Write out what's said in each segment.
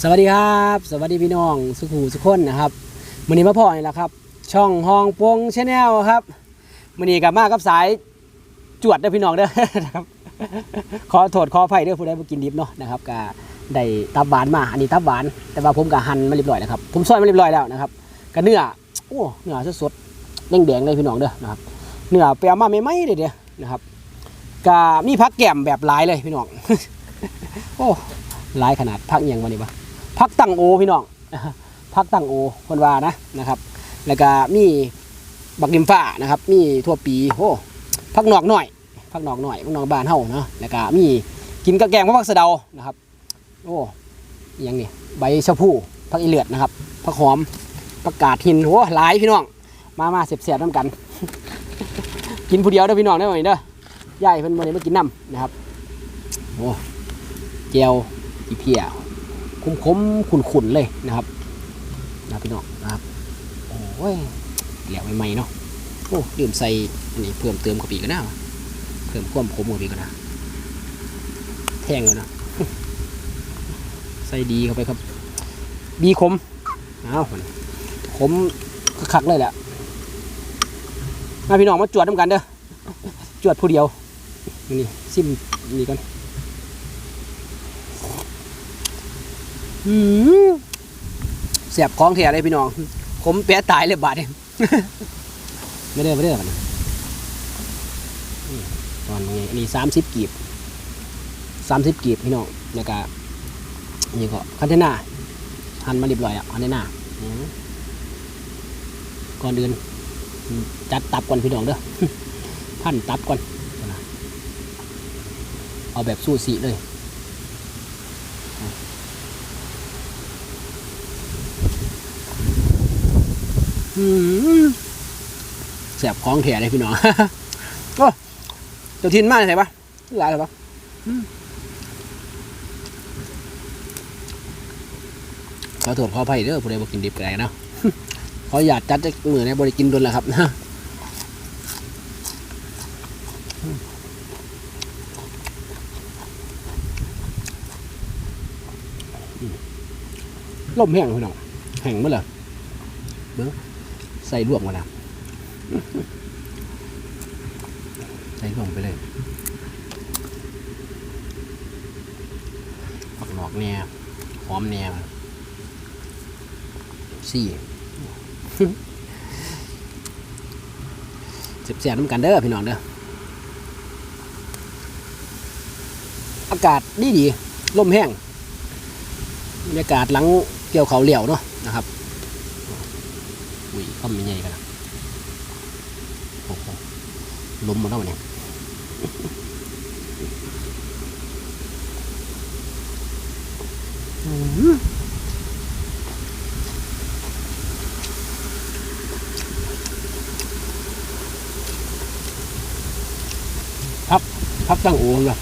สวัสดีครับ สวัสดีพี่น้องสุขูสุขคนนะครับมือนี้มาพ่อนี่แหละครับ ช่องห้องปงชาแนลครับมือนี้กลับมากับสายจวดเด้อพี่น้องเด้อนะครับขอโทษขออภัยเด้อผู้ใดบ่กินดิบเนาะนะครับก็ได้ตับหวานมาอันนี้ตับหวาน แต่ว่าผมก็หั่นมาเรียบร้อยแล้วครับผมซอยมาเรียบร้อยแล้วนะครับก็เนื้อโอ้เนื้อสดๆแดงๆเลยพี่น้องเด้อนะครับเนื้อไปเอามาใหม่ๆเด้อเด้อนะครับก็มีผักแก้มแบบหลายเลยพี่น้องโอ้หลายขนาดผักย่างวันนี้ปะ พักตั้งโอพี่น้องพักตั้งโอคนว่านะนะครับ แล้วก็มีบักดิมฟ้านะครับ มีทั่วปีโอ้พักนอกหน่อยพักนอกหน่อยพักนอกบานเฮาเนาะแล้วก็มีกินกระแกงพักสะเดานะครับ โอ้อิหยังนี่ใบชะพูพักอีเลือดนะครับพักหอมผักกาดหินโอ้หลายพี่น้องมามาเสียบเสียบน้ำกัน กินผู้เดียวเด้อพี่น้องได้ไหมเด้อยายเพิ่นบ่ได้มากินน้ำนะครับโอ้เจียวอีเพีย คมคมขุนขุนๆเลยนะครับนะพี่น้องนะครับโอ้ยเหลียวใหม่ๆเนาะโอ้ดื่มใส่อันนี้เพิ่มเติมกะปิก็น่าเพิ่มความขมกะปิก็น่าแทงเลยนะใส่ดีเข้าไปครับ บีขมอ้าวขมคักเลยแหละมาพี่น้องมาจวดน้ำกันเด้อจวดผู้เดียวนี่ซิมนี่กัน อืม เสียบของแท้เลยพี่น้อง ผมแปะตายเลยบาดเนี่ยไม่ได้ไม่ได้กันตอนนี้นนี้สามสิบกีบสามสิบกีบพี่น้องแล้วก็นี่ก็คันเทน่าหั่นมาเรียบร้อยแล้วคันเทน่าก่อนอื่นจัดตับก่อนพี่น้องเด้อพันตับก่อนเอาแบบสู้สีเลย แสบคล้องแถเลยพี่น้องโอ้เจ้าทินมากเลยใช่ปะหลายเลยปะขอโทษขออภัยเด้อผู้ใดบ่กินดิบก็ได้เนาะขออยาตจัดจักมือในบริกินดนแหละครับล่มแห้งพี่น้องแห้งเมื่อไหร่ ใส่รวมกันนะใส่รวมไปเลยผักหนอกแน่หอมแน่สี่เสียบๆน้ำกันเด้อพี่น้องเด้ออากาศดีดีลมแห้งบรรยากาศหลังเกี่ยวเขาเหลี่ยวเนาะนะครับ อุ้ยก็ไม่ใหญ่กันโอ้โหล้มมาแล้วเนี่ยพักพักตั้งโอ่งเลย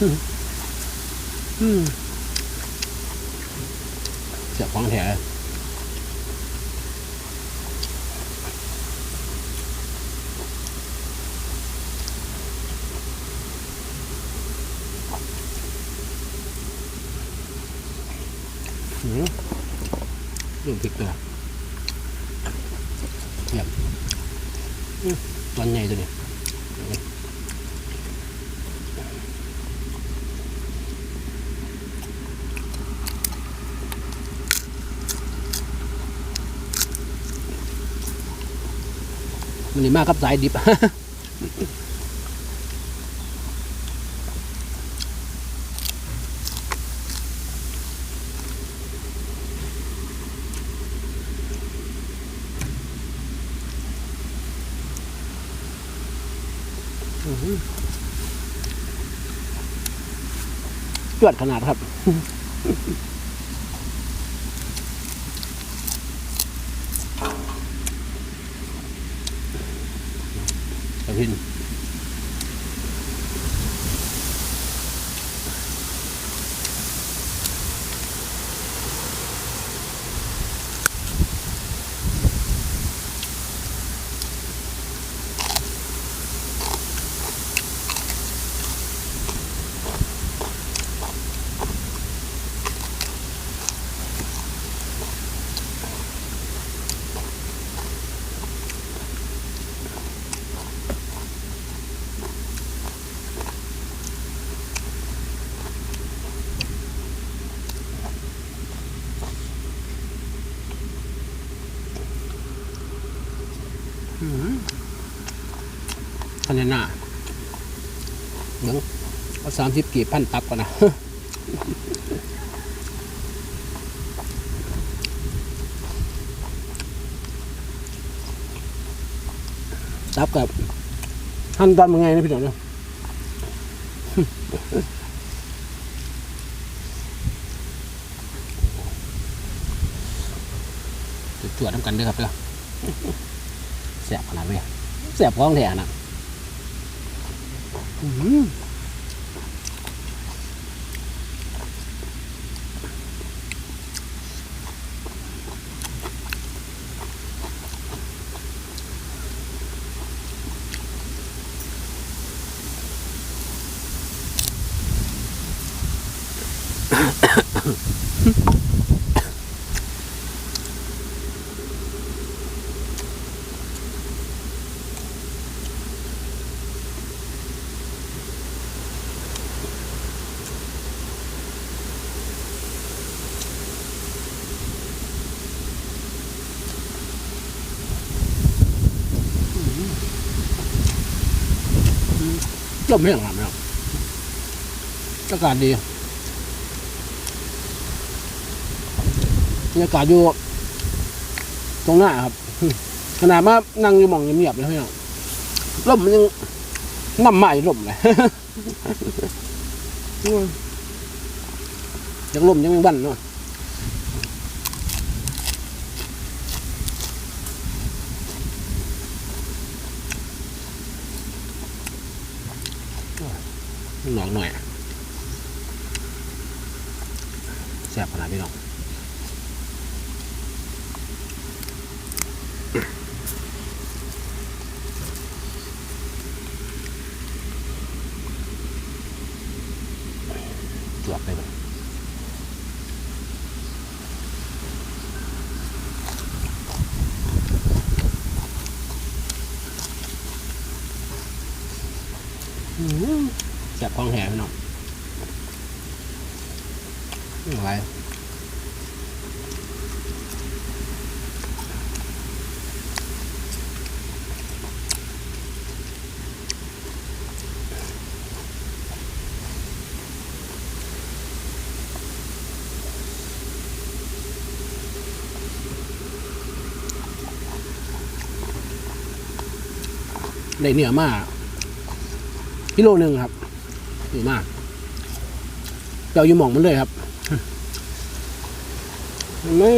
อืมอืม สียบของแถวอืมเรื่องพริกตัวเยี่ยมอืมตอนใหญ่ตัวนี้ นี่มากครับสายดิบจวดขนาดครับ กระพินพัน สามสิบกี่พันตับก่อนนะตับกับหั่นตอนมึงไงนะพี่น้องเนาะจวดๆทำกันด้วยครับเด้อแสบขนาดนี้แสบพ้องแท้นะอื้อ หือลมไม่หลังหลับแล้วอากาศดี บรรยากาศอยู่ตรงหน้าครับขนาดมานั่งอยู่มองเงียบๆเลยพี่น้องลมมันยังน้ำใหม่ลมเลยยังลมยังไม่บั่นเนาะหนองหน่อยแซ่บขนาดพี่น้องจวบไปเลย อื้อหือแซ่บของแห้พี่น้องอะไรได้เนื้อมาก กิโลหนึ่งครับดีมากเจ้าอยู่หมองมันเลยครับไม่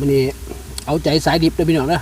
วันนี้ เอาใจสายดิบเลยพี่น้องนะ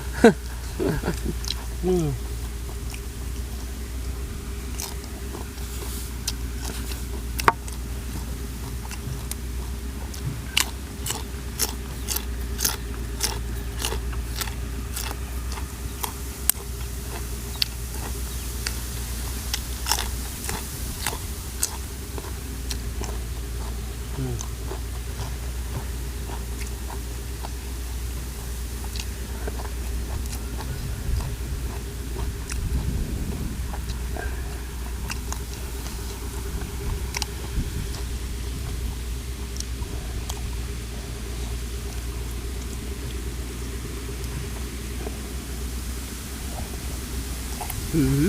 อือ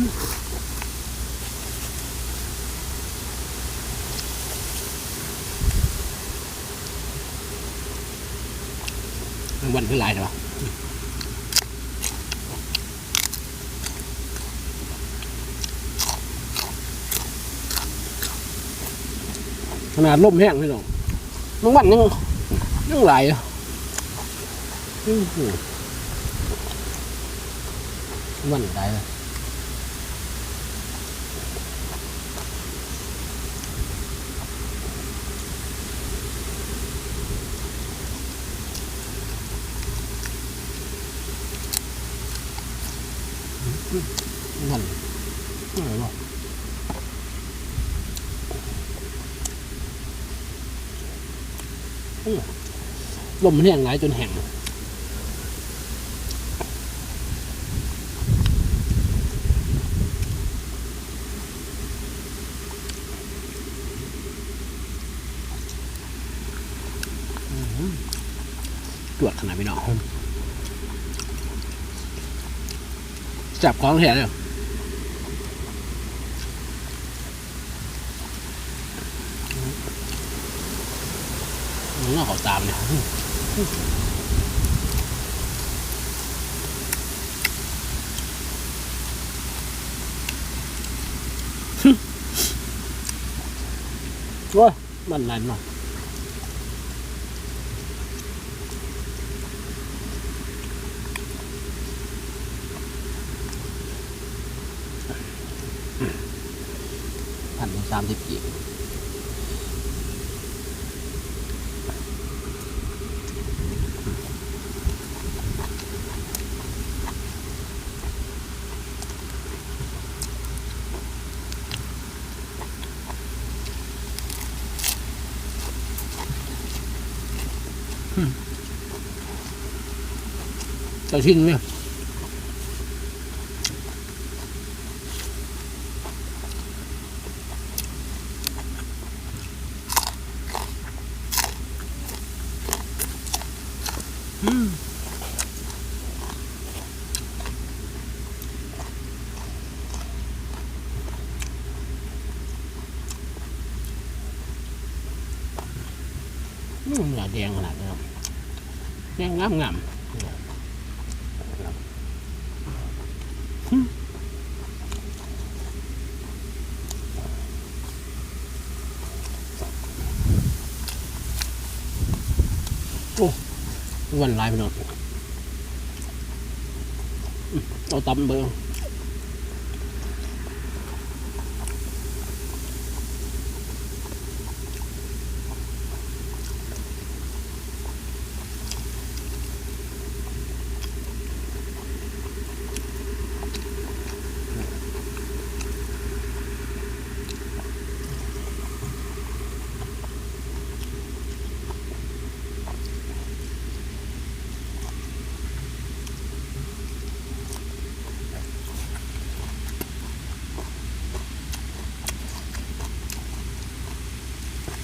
มวันขึ้นหลายเหรอขนาดล่มแห้งพี่น้องบางวันยังยังไหลอะวันไหลายเลย นั่นอะไรวะลมมันแห้งหลายจนแห้งอื้อหือจขนาดพี่นอง จับของแถเลยอืมเอาเขาตามเนี่ยโอ้ยมันไหลมาพัน สามสิบกีบเจ้าชิ้นเนี่ยอืมอืมหลาแด งขนาดนี้ครับแดงงามงามๆวันลายไปหน่อยเอาตำเบอร์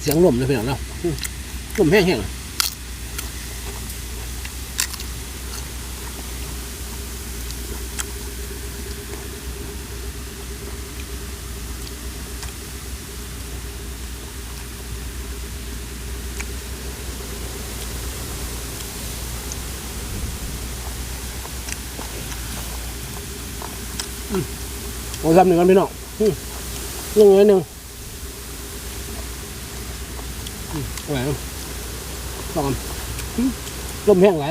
เสียงลมเลยพี่น้องเนาะอืมลมแห้งๆโอ้ยทำหนึ่งกันพี่น้องอืมลงเลยหนึ่ง ไหวลองลมแห้งไหล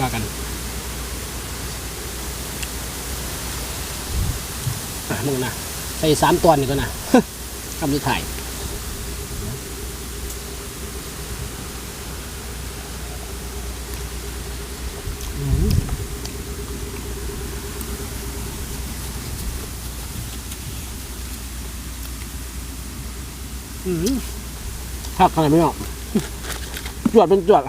ว่ากันอะมึงนะใส่สามตอนนี่ก็นะคำสุดท้าย อืมผักอะไม่ออกจวดเป็นจวด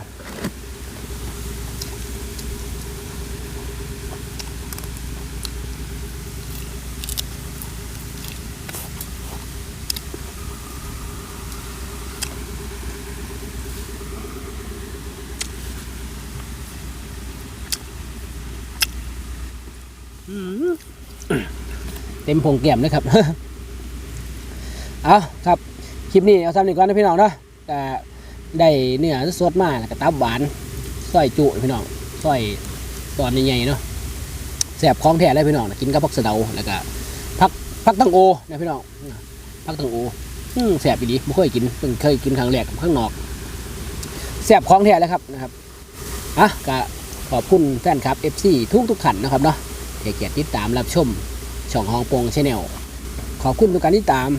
เต็มผงแก้มเลยครับ เอาครับ คลิปนี้เอาทำหนึ่งก่อนนะพี่น้องเนาะก็ได้เนื้อสดมากกระตับหวานซอยจุพี่น้องซอยตอนใหญ่ๆเนาะแสบคล้องแท้เลยพี่น้องกินกับพักเสดาแล้วก็พักพักตังโอนะพี่น้องพักตังโอแสบอีดีไม่เคยกินเพิ่งเคยกินครั้งแรกข้างนอกแสบคล้องแท้เลยครับนะครับอะก็ขอบคุณแฟนคลับ FC ทุกทุกขันนะครับเนาะเกียรติติดตามรับชมช่องฮองโปงชาแนลขอบคุณทุกการติดตาม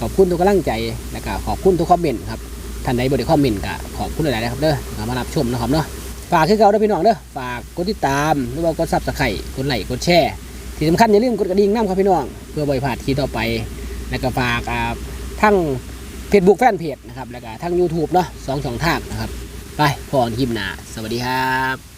ขอบคุณทุกกำลังใจและก็ขอบคุณทุกคอมเมนต์ครับท่านใดบริคอมเมนต์ก็ขอบคุณหลายๆนะครับเด้อมารับชมนะครับเนาะฝากคือเก่าเด้อพี่น้องเด้อฝากกดติดตามหรือว่ากดซับสไครต์กดไลค์กดแชร์ที่สำคัญอย่าลืมกดกระดิ่งน้ำครับพี่น้อง เพื่อบ่อยผ่านคลิต่อไป และก็ฝากทั้งเฟซบุ๊กแฟนเพจนะครับและก็ทั้งยูทูบเนาะสองช่องทางนะครับ ไปพอคลิมน้าสวัสดีครับ